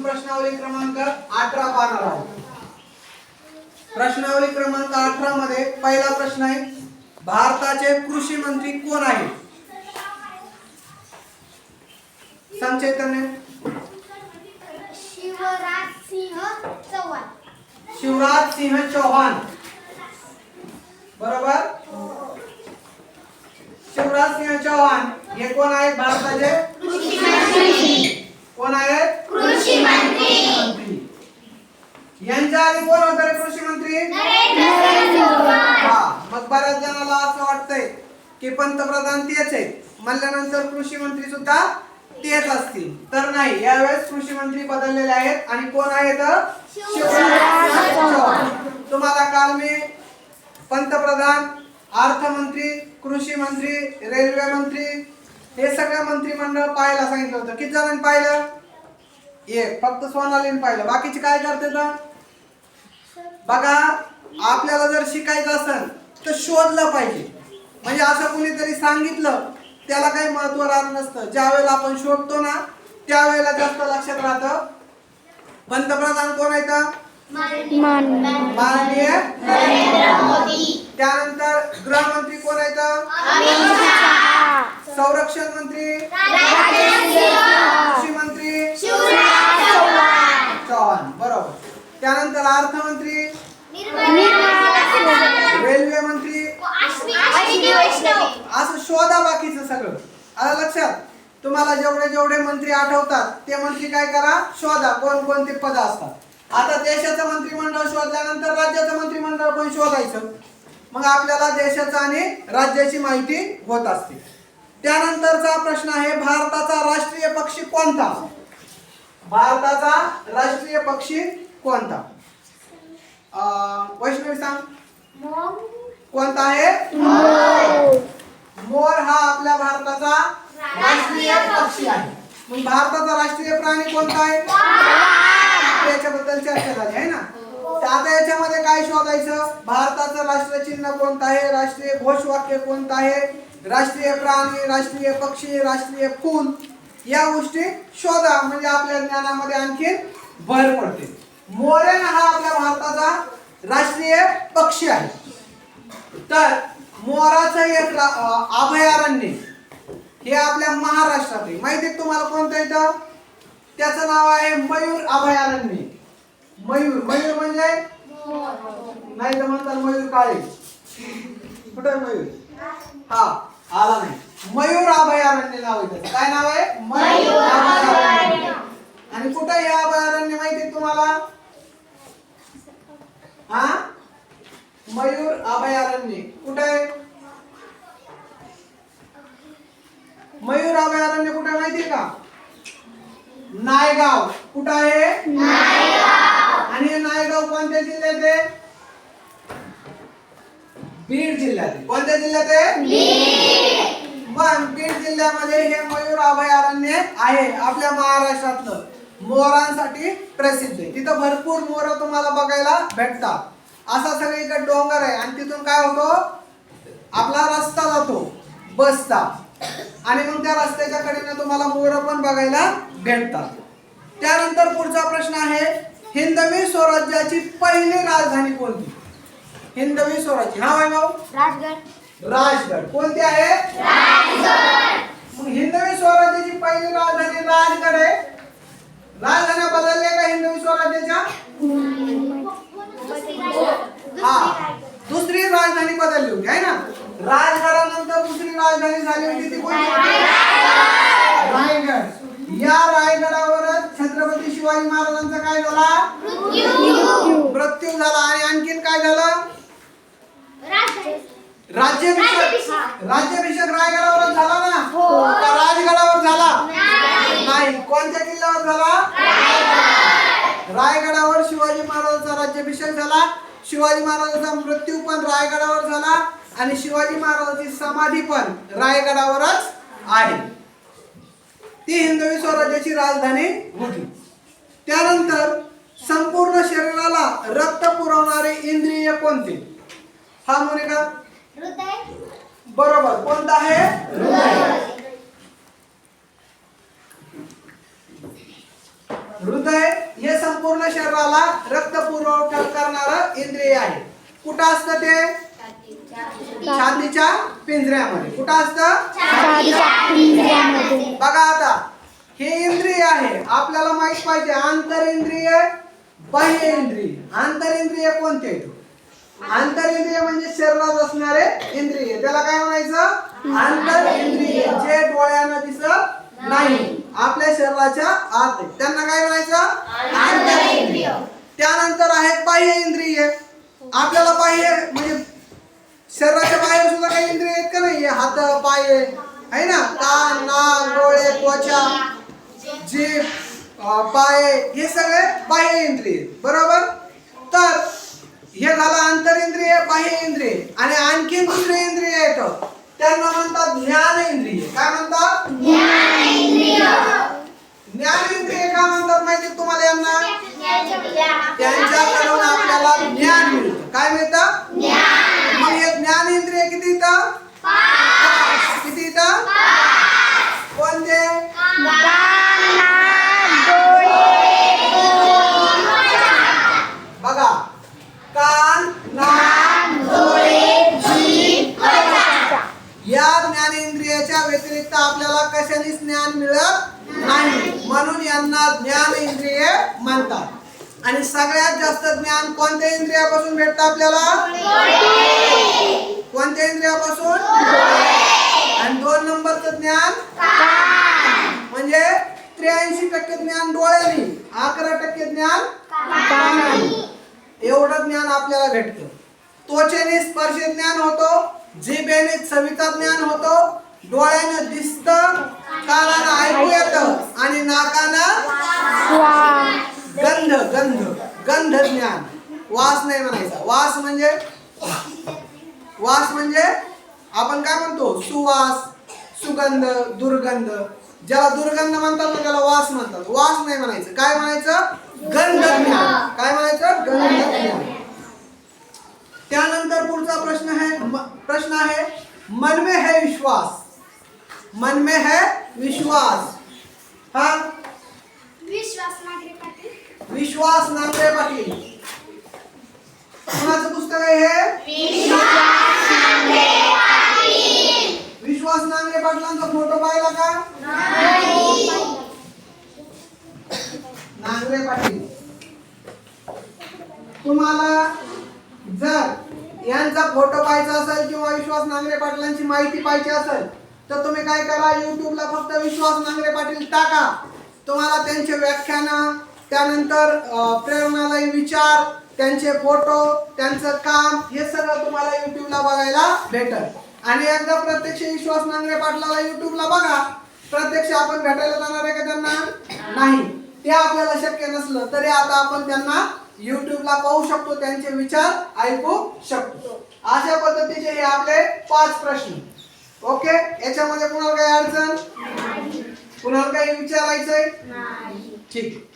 आपण प्रश्नावली क्रमांक अठरा पाहणार आहोत. प्रश्नावली क्रमांक अठरा मध्ये पहिला प्रश्न आहे भारताचे कृषी मंत्री कोण आहेत? सांग चैतन्य. शिवराज सिंह चव्हाण शिवराज सिंह चौहान. बरोबर? शिवराज सिंह चौहान हे कोण आहेत? भारताचे कोण आहेत? कृषी मंत्री. यांच्या आधी कोण होते रे कृषी मंत्री? हा मग बऱ्याच जणाला असं वाटतंय की पंतप्रधान तेच आहेत. म्हणल्यानंतर कृषी मंत्री सुद्धा तेच असतील. तर नाही यावेळेस कृषी मंत्री बदललेले आहेत. आणि कोण आहेत तुम्हाला काल मी पंतप्रधान अर्थमंत्री कृषी मंत्री रेल्वे मंत्री हे सगळं मंत्रिमंडळ पाहायला सांगितलं होतं. किती जणांनी पाहिलं? एक फक्त सोनालीने पाहिलं. बाकीचे काय करते तर बघा आपल्याला जर शिकायचं असेल तर शोधलं पाहिजे. म्हणजे असं कुणीतरी सांगितलं त्याला काही महत्त्व राहत नसतं. ज्या वेळेला आपण शोधतो ना त्यावेळेला जास्त लक्षात राहतं. पंतप्रधान कोण आहेत? माननीय त्यानंतर गृहमंत्री कोण आहेत? संरक्षण मंत्री. कृषी मंत्री चव्हाण बरोबर त्यानंतर अर्थमंत्री रेल्वे मंत्री. असं शोधा बाकीचं सगळं. आता लक्षात तुम्हाला जेवढे जेवढे मंत्री आठवतात ते मंत्री काय करा? शोधा कोण कोणते पद असतात. आता देशाचं मंत्रिमंडळ शोधल्यानंतर राज्याचं मंत्रिमंडळ पण शोधायचं? मग आपल्याला देशाचं आणि राज्याची माहिती होत असते. त्यानंतरचा प्रश्न आहे भारताचा राष्ट्रीय पक्षी कोणता? भारताचा राष्ट्रीय पक्षी कोणता? वैष्णवी सांग. कोणता आहे? मोर. हा आपल्या भारताचा राष्ट्रीय पक्षी. आहे. मग भारताचा राष्ट्रीय प्राणी कोणता आहे? याच्याबद्दल चर्चा झाली आहे ना? तर आता याच्यामध्ये काय शोधायचं? भारताचं राष्ट्रचिन्ह कोणतं आहे? राष्ट्रीय घोषवाक्य कोणतं आहे? राष्ट्रीय प्राणी राष्ट्रीय पक्षी राष्ट्रीय फूल या गोष्टी शोधा. म्हणजे आपल्या ज्ञानामध्ये आणखी भर पडते. मोरेन हा आपल्या भारताचा राष्ट्रीय पक्षी आहे. तर मोराचं एक अभयारण्य हे आपल्या महाराष्ट्रात आहे माहिती तुम्हाला कोणतं येतं त्याचं नाव आहे मयूर अभयारण्य. मयूर मयूर म्हणजे? नाही तर म्हणतात मयूर काळे. कुठं मयूर? हा आला नाही. मयूर अभयारण्य नाव आहे. काय नाव आहे? मयूर अभयारण्य. आणि कुठं हे अभयारण्य माहिती तुम्हाला? हा? मयूर अभयारण्य. कुठे आहे? मयूर अभयारण्य कुठे आहे माहिती आहे का? नायगाव. कुठं आहे? आणि हे नायगाव कोणत्या जिल्ह्यात आहे बीड जिल्ह्यात. कोणत्या जिल्ह्यात आहे मग बीड जिल्ह्यामध्ये हे मयूर अभयारण्य आहे आपल्या महाराष्ट्रातलं. मोरांसाठी प्रसिद्ध आहे. तिथं भरपूर मोर तुम्हाला बघायला भेटतात. असा सगळीकडे डोंगर आहे आणि तिथून काय होतो? आपला रस्ता जातो. बसचा. आणि मग त्या रस्त्याच्या कडेने तुम्हाला मोर पण बघायला भेटतात. त्यानंतर पुढचा प्रश्न आहे हिंदवी स्वराज्याची पहिली राजधानी कोणती? हिंदवी स्वराज्य. हा भाऊ राजगड. राजगड. कोणती आहे? हिंदवी स्वराज्याची पहिली राजधानी राजगड आहे राजधान्या बदलल्या का हिंदवी स्वराज्याच्या हा दुसरी राजधानी बदलली होती आहे ना राजगडानंतर दुसरी राजधानी झाली होती ती कोणती होती? रायगड या रायगडावरच छत्रपती शिवाजी महाराजांचा काय झाला? मृत्यू. झाला. आणि आणखीन काय झालं? राज्याभिषेक. राज्याभिषेक. रायगडावर झाला ना? का राजगडावर झाला? नाही. कोणत्या किल्ल्यावर झाला? रायगडावर शिवाजी महाराजांचा राज्याभिषेक झाला. शिवाजी महाराजांचा मृत्यू पण रायगडावर झाला. आणि शिवाजी महाराजांची समाधी पण रायगडावरच आहे. ती हिंदवी स्वराज्याची राजधानी होती. त्यानंतर संपूर्ण शरीराला रक्त पुरवणारे इंद्रिय कोणते? हा मोनिका बरोबर. कोणता आहे? हृदय. हे संपूर्ण शरीराला रक्त पुरवठा करणारं इंद्रिय आहे. कुठं असतं ते? छातीच्या. पिंजऱ्यामध्ये. कुठं असतं? बघा आता. हे इंद्रिय आहे. आपल्याला माहीत पाहिजे आंतर इंद्रिय बाह्य इंद्रिय आंतर इंद्रिय कोणते? आहेत? आंतर इंद्रिय म्हणजे शरीरात असणारे इंद्रिय. त्याला काय म्हणायचं? आंतर इंद्रिय जे डोळ्यानं दिसत नाही आपल्या शरीराच्या आत त्यांना काय म्हणायचं? आंतर इंद्रिय त्यानंतर आहेत बाह्य इंद्रिय आपल्याला बाह्य म्हणजे शरीराच्या बाहेर सुद्धा काही इंद्रिय आहेत का नाही? हात पाय आहे ना? कान नाक डोळे त्वचा. अं, पाय हे सगळे बाह्य इंद्रिय बरोबर? तर हे झालं आंतरिंद्रिय बाह्य इंद्रिय आणि आणखीन दुसरे इंद्रिय येतं त्यांना म्हणतात ज्ञान इंद्रिय. काय म्हणतात ज्ञान इंद्रिय. का म्हणतात माहिती तुम्हाला यांना? त्यांच्याकडून आपल्याला ज्ञान मिळतं. काय मिळतं मग हे ज्ञान इंद्रिय किती इथं पाच. किती इथं कोणते बघा कान नाक या ज्ञानेंद्रियाच्या व्यतिरिक्त आपल्याला कशानेच ज्ञान मिळत नाही? म्हणून यांना ज्ञान इंद्रिय म्हणतात. आणि सगळ्यात जास्त ज्ञान कोणत्या इंद्रियापासून भेटतं आपल्याला? कोणत्या इंद्रियापासून? आणि दोन नंबरचं ज्ञान? म्हणजे त्र्याऐंशी टक्के ज्ञान डोळ्यानी अकरा टक्के ज्ञान एवढं ज्ञान आपल्याला भेटतं. त्वचेने स्पर्श ज्ञान होतो. जिभेने चवीचा ज्ञान होतो डोळ्यानं दिसत कानानं ऐकू येतं आणि नाकानं गंध गंध गंध ज्ञान. वास नाही म्हणायचा. वास म्हणजे? वास म्हणजे? आपण काय म्हणतो? सुवास सुगंध दुर्गंध. ज्याला दुर्गंध म्हणतात ना त्याला वास म्हणतात. वास नाही म्हणायचं. काय म्हणायचं? गंध ज्ञान. काय म्हणायचं? गंध ज्ञान. त्यानंतर पुढचा प्रश्न आहे म- प्रश्न आहे मन में है विश्वास. मन में है विश्वास. हा? विश्वास नागरे पाटील. विश्वास नांगरे पाटील. कुणाचं पुस्तक आहे हे? विश्वास नांगरे पाटलांचा फोटो पाहिला का? नांगरे पाटील. तुम्हाला फोटो पाहायचा असेल किंवा विश्वास नांगरे पाटलांची माहिती पाहिजे असेल तर तुम्ही काय करा युट्यूबला फक्त विश्वास नांगरे पाटील टाका. तुम्हाला त्यांचे व्याख्यानं त्यानंतर प्रेरणालय प्रेरणादायी विचार त्यांचे फोटो त्यांचं काम हे सगळं तुम्हाला युट्यूबला बघायला भेटल. आणि एकदा प्रत्यक्ष विश्वास नांगरे पाटलाला युट्यूबला बघा. प्रत्यक्ष आपण भेटायला जाणार आहे का त्यांना? नाही. ते आपल्याला शक्य नसलं तरी आता आपण त्यांना युट्यूबला पाहू शकतो त्यांचे विचार ऐकू शकतो. अशा पद्धतीचे हे आपले पाच प्रश्न. ओके? याच्यामध्ये कुणाला काही अडचण? कुणाला काही विचारायचंय? ठीक.